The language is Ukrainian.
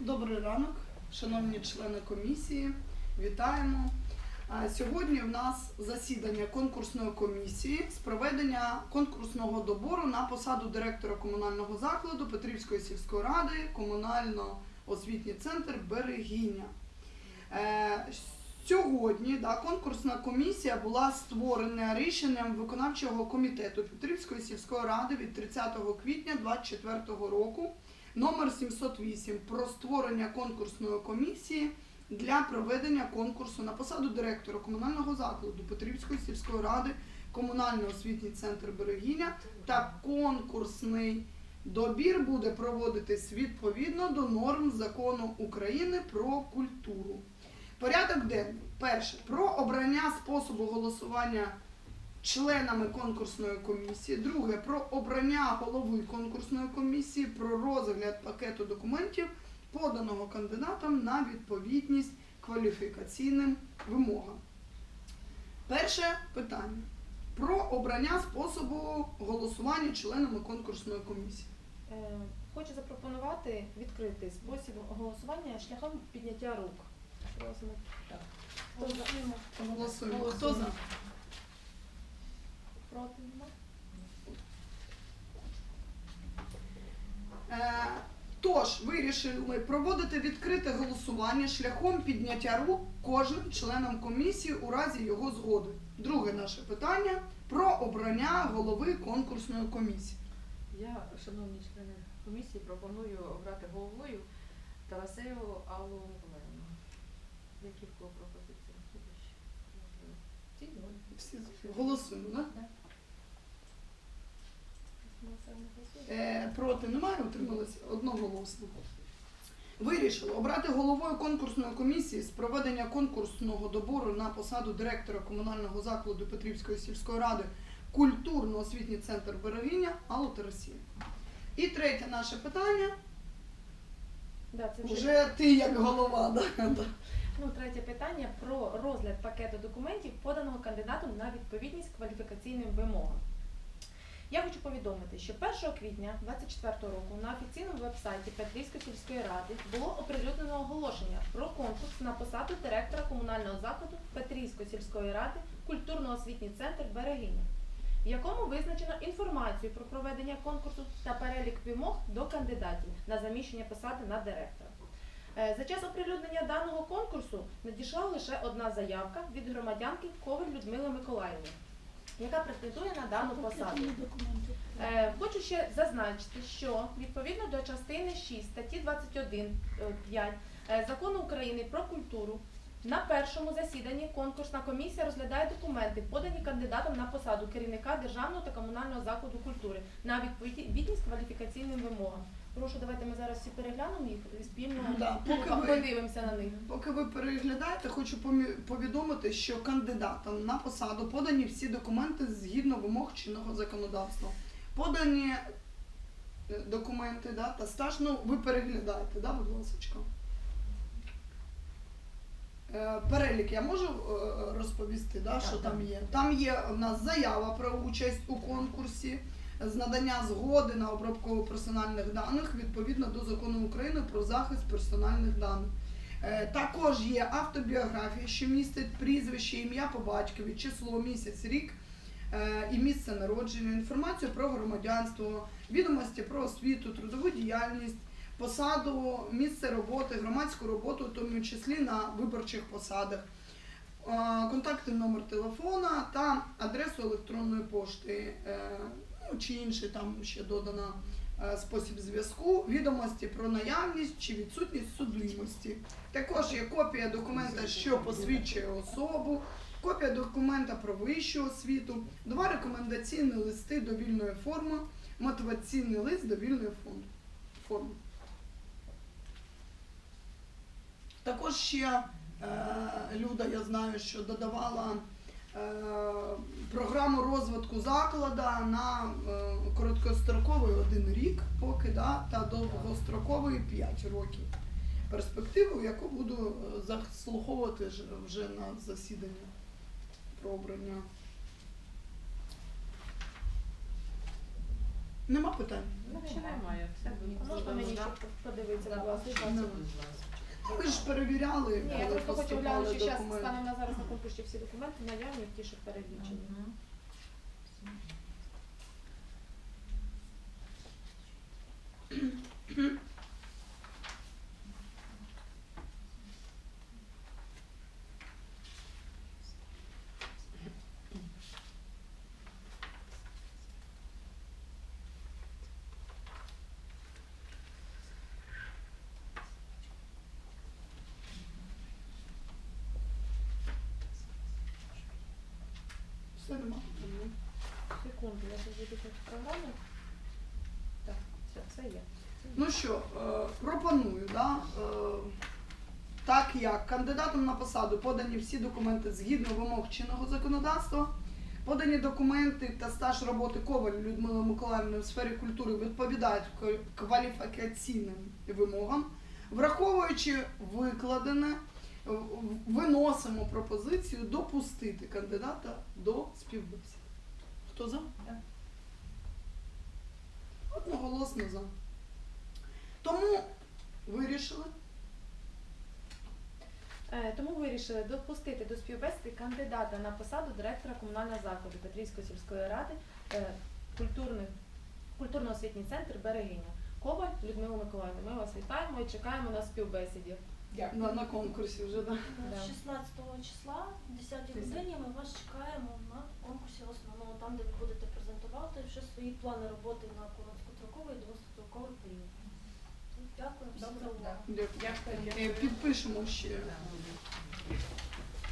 Добрий ранок, шановні члени комісії. Вітаємо. Сьогодні в нас засідання конкурсної комісії з проведення конкурсного добору на посаду директора комунального закладу Петрівської сільської ради, комунально-освітній центр Берегиня. Е, Сьогодні да, конкурсна комісія була створена рішенням виконавчого комітету Петрівської сільської ради від 30 квітня 2024 року номер 708 про створення конкурсної комісії для проведення конкурсу на посаду директора комунального закладу Петрівської сільської ради, комунально-освітній центр Берегиня та конкурсний добір буде проводитись відповідно до норм закону України про культуру. Порядок денний. Перше про обрання способу голосування членами конкурсної комісії. Друге про обрання голови конкурсної комісії, про розгляд пакету документів, поданого кандидатом на відповідність кваліфікаційним вимогам. Перше питання про обрання способу голосування членами конкурсної комісії. Е, Хочу запропонувати відкритий спосіб голосування шляхом підняття рук. За? Голосуємо. Хто за? Проти? Нема? Тож вирішили проводити відкрите голосування шляхом підняття рук кожним членом комісії у разі його згоди. Друге наше питання про обрання голови конкурсної комісії. Я, шановні члени комісії, пропоную обрати головою Тарасеєву Аллу Миколаївну. Які в кого пропозиції? Всі голосуємо, да? Ми все не голосуємо. Е, проти немає, утрималися одноголосно. Вирішили обрати головою конкурсної комісії з проведення конкурсного добору на посаду директора комунального закладу Петрівської сільської ради культурно-освітній центр Берегиня Аллу Тарасію. І третє наше питання. Да, це вже Вже ти як голова, да? да. ну, третє питання про розгляд пакету документів, поданого кандидатом на відповідність кваліфікаційним вимогам. Я хочу повідомити, що 1 квітня 2024 року на офіційному вебсайті Петрівської сільської ради було оприлюднено оголошення про конкурс на посаду директора комунального закладу Петрівської сільської ради культурно-освітній центр Берегиня, в якому визначено інформацію про проведення конкурсу та перелік вимог до кандидатів на заміщення посади на директора. Е, За час оприлюднення даного конкурсу надійшла лише одна заявка від громадянки Коваль Людмили Миколаївни, яка претендує на дану посаду. Е, Хочу ще зазначити, що відповідно до частини 6 статті 21.5 е, Закону України про культуру на першому засіданні конкурсна комісія розглядає документи, подані кандидатом на посаду керівника державного та комунального закладу культури на відповідність кваліфікаційним вимогам. Прошу, давайте ми зараз всі переглянемо їх і спільно Да, поки ви- подивимося на них. Поки ви переглядаєте, хочу повідомити, що кандидатам на посаду подані всі документи згідно вимог чинного законодавства. Подані е, документи да, та стаж, ну ви переглядаєте, да, будь ласка. Е, Перелік я можу е, розповісти, да, що там є. Там є у нас заява про участь у конкурсі з надання згоди на обробку персональних даних відповідно до закону України про захист персональних даних. Е, Також є автобіографія, що містить прізвище, ім'я по батькові, число, місяць, рік і місце народження, інформацію про громадянство, відомості про освіту, трудову діяльність, посаду, місце роботи, громадську роботу, в тому числі на виборчих посадах, контактний номер телефона та адресу електронної пошти, е, ну чи інший там ще додана е, спосіб зв'язку, відомості про наявність чи відсутність судимості. Також є копія документа, що посвідчує особу, копія документа про вищу освіту, два рекомендаційні листи до вільної форми, мотиваційний лист до вільної форми. Також ще е, Люда, я знаю, що додавала е, програму розвитку заклада на е, короткостроковий один рік поки, да, та довгостроковий 5 років. Перспективу, яку буду заслуховувати вже на засіданні про обрання. Нема питань. Чи немає, все можна мені ще подивитися, будь ласка? Ми ж перевіряли, Ні, я коли просто хочу поступали глянути, що зараз документи. станом на зараз на конкурсі всі документи наявні, ті, що перелічені. Все нема. Секунду, я зайду в програму. Так, все, все є. Ну що, е, пропоную, да, е, так як кандидатам на посаду подані всі документи згідно вимог чинного законодавства, подані документи та стаж роботи Коваль Людмили Миколаївни в сфері культури відповідають кваліфікаційним вимогам, враховуючи викладене, виносимо пропозицію допустити кандидата до співбесід. Хто за? Так. Одноголосно за. Тому вирішили. Е, Тому вирішили допустити до співбесіди кандидата на посаду директора комунального закладу Петрівської сільської ради е, культурно-освітній центр Берегиня. Коваль Людмила Миколаївна. Ми вас вітаємо і чекаємо на співбесіді. На, на конкурсі вже, так. Да. 16 числа, в 10 годині, ми вас чекаємо на конкурсі основному, там, де ви будете презентувати вже свої плани роботи на короткостроковий і довгостроковий період. Дякую всім за увагу. Дякую. Е, Підпишемо ще